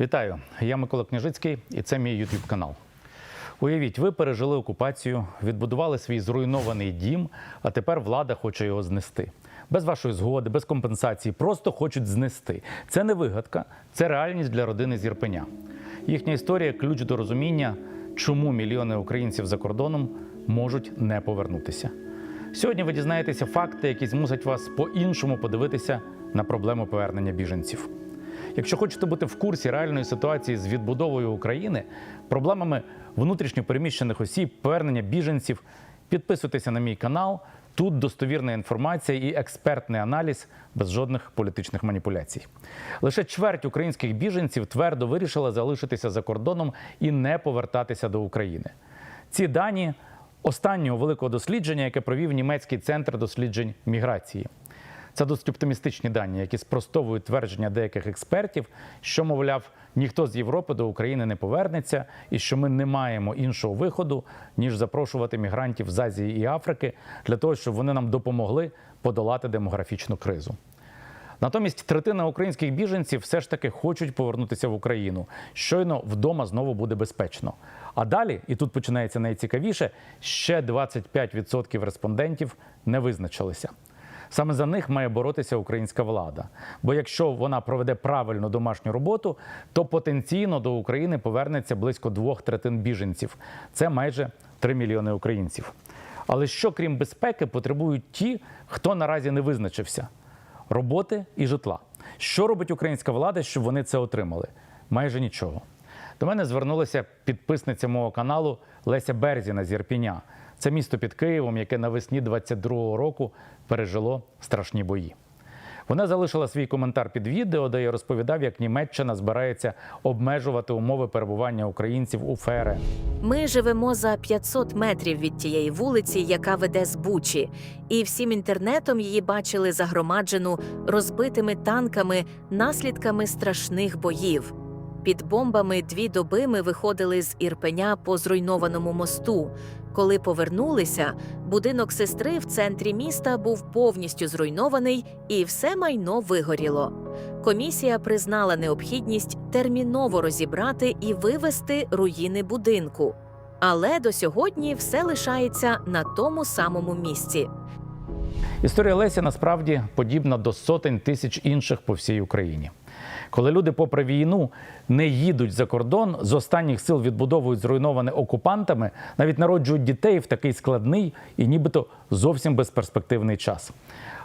Вітаю, я Микола Княжицький, і це мій YouTube канал. Уявіть, ви пережили окупацію, відбудували свій зруйнований дім, а тепер влада хоче його знести. Без вашої згоди, без компенсації, просто хочуть знести. Це не вигадка, це реальність для родини з Єрпеня. Їхня історія ключ до розуміння, чому мільйони українців за кордоном можуть не повернутися. Сьогодні ви дізнаєтеся факти, які змусять вас по-іншому подивитися на проблему повернення біженців. Якщо хочете бути в курсі реальної ситуації з відбудовою України, проблемами внутрішньопереміщених осіб, повернення біженців, підписуйтеся на мій канал. Тут достовірна інформація і експертний аналіз без жодних політичних маніпуляцій. Лише чверть українських біженців твердо вирішила залишитися за кордоном і не повертатися до України. Ці дані останнього великого дослідження, яке провів німецький центр досліджень міграції. Це досить оптимістичні дані, які спростовують твердження деяких експертів, що, мовляв, ніхто з Європи до України не повернеться, і що ми не маємо іншого виходу, ніж запрошувати мігрантів з Азії і Африки для того, щоб вони нам допомогли подолати демографічну кризу. Натомість третина українських біженців все ж таки хочуть повернутися в Україну. Щойно вдома знову буде безпечно. А далі, і тут починається найцікавіше, ще 25% респондентів не визначилися. Саме за них має боротися українська влада. Бо якщо вона проведе правильну домашню роботу, то потенційно до України повернеться близько двох третин біженців. Це майже 3 мільйони українців. Але що крім безпеки потребують ті, хто наразі не визначився? роботи і житла. Що робить українська влада, щоб вони це отримали? Майже нічого. До мене звернулася підписниця мого каналу Леся Берзіна з Єрпіня. Це місто під Києвом, яке навесні 22-го року пережило страшні бої. Вона залишила свій коментар під відео, де я розповідав, як Німеччина збирається обмежувати умови перебування українців у ФРН. Ми живемо за 500 метрів від тієї вулиці, яка веде з Бучі, і всім інтернетом її бачили загромаджену розбитими танками, наслідками страшних боїв. Під бомбами дві доби ми виходили з Ірпеня по зруйнованому мосту. Коли повернулися, будинок сестри в центрі міста був повністю зруйнований, і все майно вигоріло. Комісія признала необхідність терміново розібрати і вивести руїни будинку. Але до сьогодні все лишається на тому самому місці. Історія Лесі насправді подібна до сотень тисяч інших по всій Україні. Коли люди, попри війну, не їдуть за кордон, з останніх сил відбудовують зруйноване окупантами, навіть народжують дітей в такий складний і нібито зовсім безперспективний час.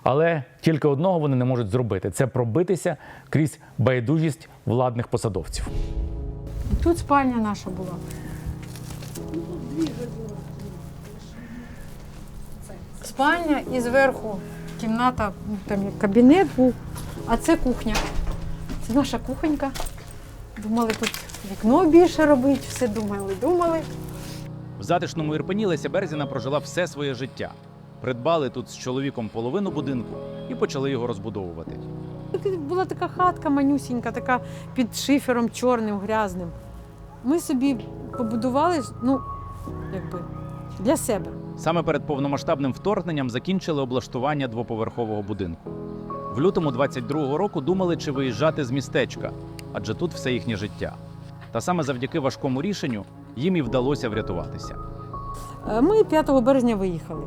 Але тільки одного вони не можуть зробити це пробитися крізь байдужість владних посадовців. Тут спальня наша була. Спальня і зверху кімната, ну, там кабінет був, а це кухня. Наша кухонька. Думали тут вікно більше робити, все думали, думали. В затишному Ірпені Леся Берзіна прожила все своє життя. Придбали тут з чоловіком половину будинку і почали його розбудовувати. Тут була така хатка манюсінька, така під шифером чорним, грязним. Ми собі побудували, ну, якби, для себе. Саме перед повномасштабним вторгненням закінчили облаштування двоповерхового будинку. В лютому 22-го року думали, чи виїжджати з містечка, адже тут все їхнє життя. Та саме завдяки важкому рішенню їм і вдалося врятуватися. Е, Ми 5 березня виїхали.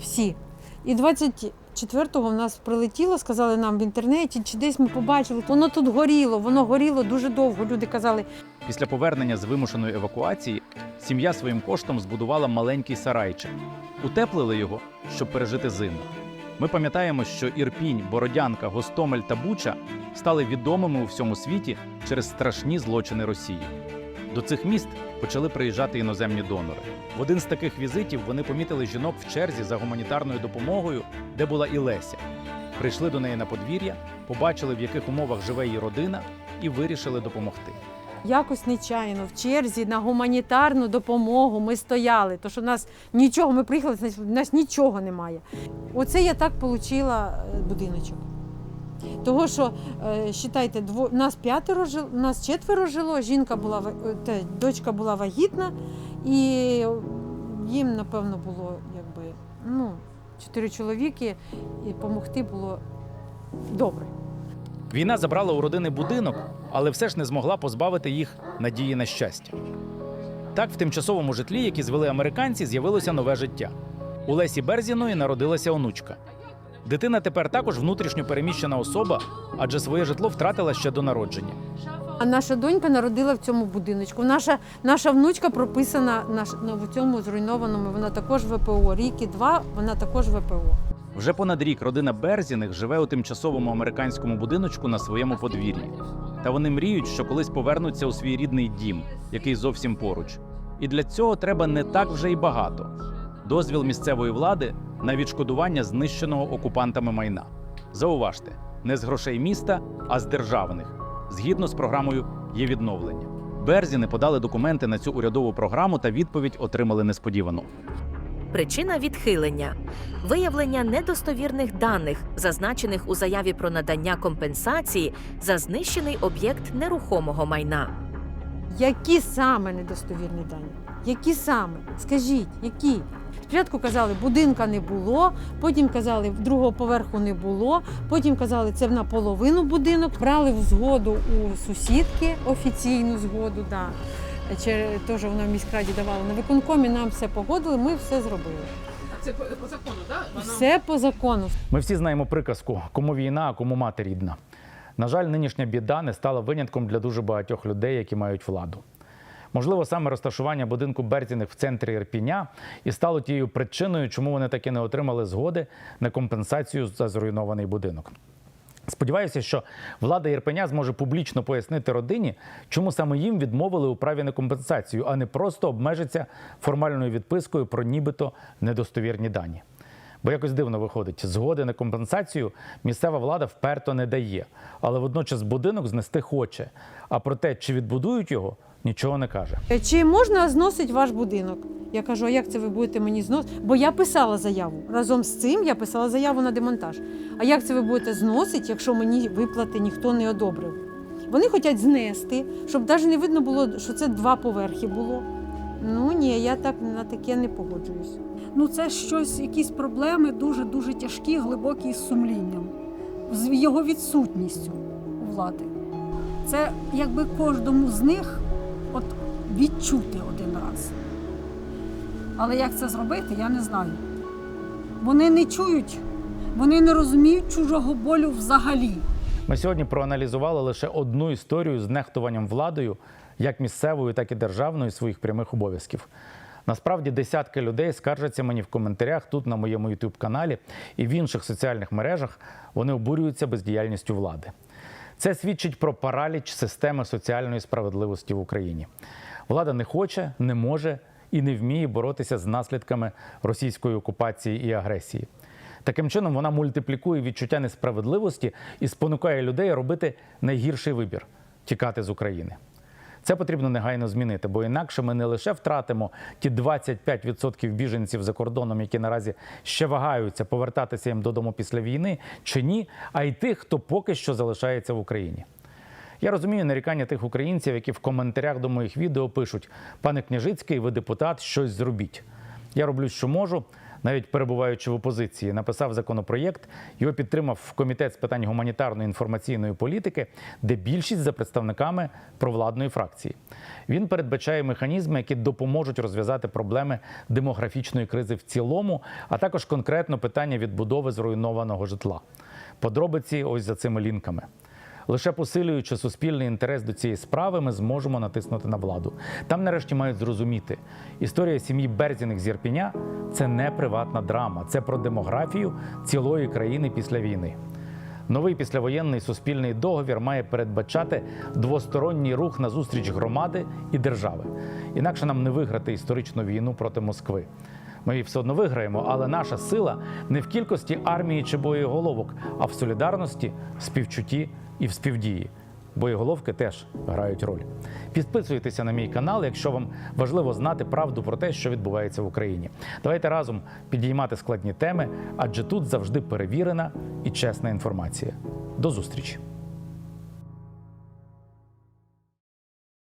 Всі. І 24-го в нас прилетіло, сказали нам в інтернеті, чи десь ми побачили. Воно тут горіло, воно горіло дуже довго. Люди казали, Після повернення з вимушеної евакуації сім'я своїм коштом збудувала маленький сарайчик, утеплили його, щоб пережити зиму. Ми пам'ятаємо, що Ірпінь, Бородянка, Гостомель та Буча стали відомими у всьому світі через страшні злочини Росії. До цих міст почали приїжджати іноземні донори. В один з таких візитів вони помітили жінок в черзі за гуманітарною допомогою, де була і Леся. Прийшли до неї на подвір'я, побачили, в яких умовах живе її родина, і вирішили допомогти. Якось нечайно в черзі на гуманітарну допомогу ми стояли. То що нас нічого, ми приїхали, в нас нічого немає. Оце я так отримала будиночок. Того, що, е, считайте, дво, нас п'ятеро жил, нас четверо жило, жінка була, е, дочка була вагітна, і їм, напевно, було якби, ну, чотири чоловіки, і допомогти було добре. Війна забрала у родини будинок, але все ж не змогла позбавити їх надії на щастя. Так, в тимчасовому житлі, яке звели американці, з'явилося нове життя. У Лесі Берзіної народилася онучка. Дитина тепер також внутрішньо переміщена особа, адже своє житло втратила ще до народження. А наша донька народила в цьому будиночку. Наша, наша внучка прописана наш, ну, в цьому зруйнованому. Вона також ВПО. Рік і два, вона також ВПО. Вже понад рік родина Берзіних живе у тимчасовому американському будиночку на своєму подвір'ї. Та вони мріють, що колись повернуться у свій рідний дім, який зовсім поруч. І для цього треба не так вже й багато. Дозвіл місцевої влади на відшкодування знищеного окупантами майна. Зауважте, не з грошей міста, а з державних, згідно з програмою є відновлення. Берзіни подали документи на цю урядову програму та відповідь отримали несподівано. Причина відхилення виявлення недостовірних даних, зазначених у заяві про надання компенсації за знищений об'єкт нерухомого майна. Які саме недостовірні дані? Які саме? Скажіть, які? Спочатку казали, будинка не було, потім казали, другого поверху не було, потім казали, це наполовину будинок. Брали в згоду у сусідки офіційну згоду. Да. Чи теж вона в міськраді давала на виконкомі, нам все погодили, ми все зробили. Це по, закону, так? Да? Все по закону. Ми всі знаємо приказку кому війна, а кому мати рідна. На жаль, нинішня біда не стала винятком для дуже багатьох людей, які мають владу. Можливо, саме розташування будинку Берзіних в центрі Ірпіня і стало тією причиною, чому вони таки не отримали згоди на компенсацію за зруйнований будинок. Сподіваюся, що влада Ірпеня зможе публічно пояснити родині, чому саме їм відмовили у праві на компенсацію, а не просто обмежиться формальною відпискою про нібито недостовірні дані. Бо якось дивно виходить, згоди на компенсацію місцева влада вперто не дає, але водночас будинок знести хоче. А про те, чи відбудують його, нічого не каже. Чи можна зносити ваш будинок? Я кажу, а як це ви будете мені зносити? Бо я писала заяву. Разом з цим я писала заяву на демонтаж. А як це ви будете зносити, якщо мені виплати ніхто не одобрив? Вони хочуть знести, щоб навіть не видно було, що це два поверхи було. Ну ні, я так на таке не погоджуюсь. Ну, це щось, якісь проблеми дуже дуже тяжкі, глибокі з сумлінням, з його відсутністю у влади. Це якби кожному з них от відчути один раз. Але як це зробити, я не знаю. Вони не чують, вони не розуміють чужого болю взагалі. Ми сьогодні проаналізували лише одну історію з нехтуванням владою, як місцевою, так і державною своїх прямих обов'язків. Насправді десятки людей скаржаться мені в коментарях тут на моєму youtube каналі і в інших соціальних мережах. Вони обурюються бездіяльністю влади. Це свідчить про параліч системи соціальної справедливості в Україні. Влада не хоче, не може і не вміє боротися з наслідками російської окупації і агресії. Таким чином вона мультиплікує відчуття несправедливості і спонукає людей робити найгірший вибір тікати з України. Це потрібно негайно змінити, бо інакше ми не лише втратимо ті 25% біженців за кордоном, які наразі ще вагаються повертатися їм додому після війни чи ні, а й тих, хто поки що залишається в Україні. Я розумію нарікання тих українців, які в коментарях до моїх відео пишуть: пане Княжицький, ви депутат, щось зробіть. Я роблю, що можу, навіть перебуваючи в опозиції, написав законопроєкт. Його підтримав комітет з питань гуманітарної інформаційної політики, де більшість за представниками провладної фракції. Він передбачає механізми, які допоможуть розв'язати проблеми демографічної кризи в цілому, а також конкретно питання відбудови зруйнованого житла. Подробиці ось за цими лінками. Лише посилюючи суспільний інтерес до цієї справи, ми зможемо натиснути на владу. Там нарешті мають зрозуміти, історія сім'ї Берзіних з Ірпіня – це не приватна драма, це про демографію цілої країни після війни. Новий післявоєнний суспільний договір має передбачати двосторонній рух назустріч громади і держави. Інакше нам не виграти історичну війну проти Москви. Ми все одно виграємо, але наша сила не в кількості армії чи боєголовок, а в солідарності, співчутті і в співдії. Боєголовки теж грають роль. Підписуйтеся на мій канал, якщо вам важливо знати правду про те, що відбувається в Україні. Давайте разом підіймати складні теми, адже тут завжди перевірена і чесна інформація. До зустрічі!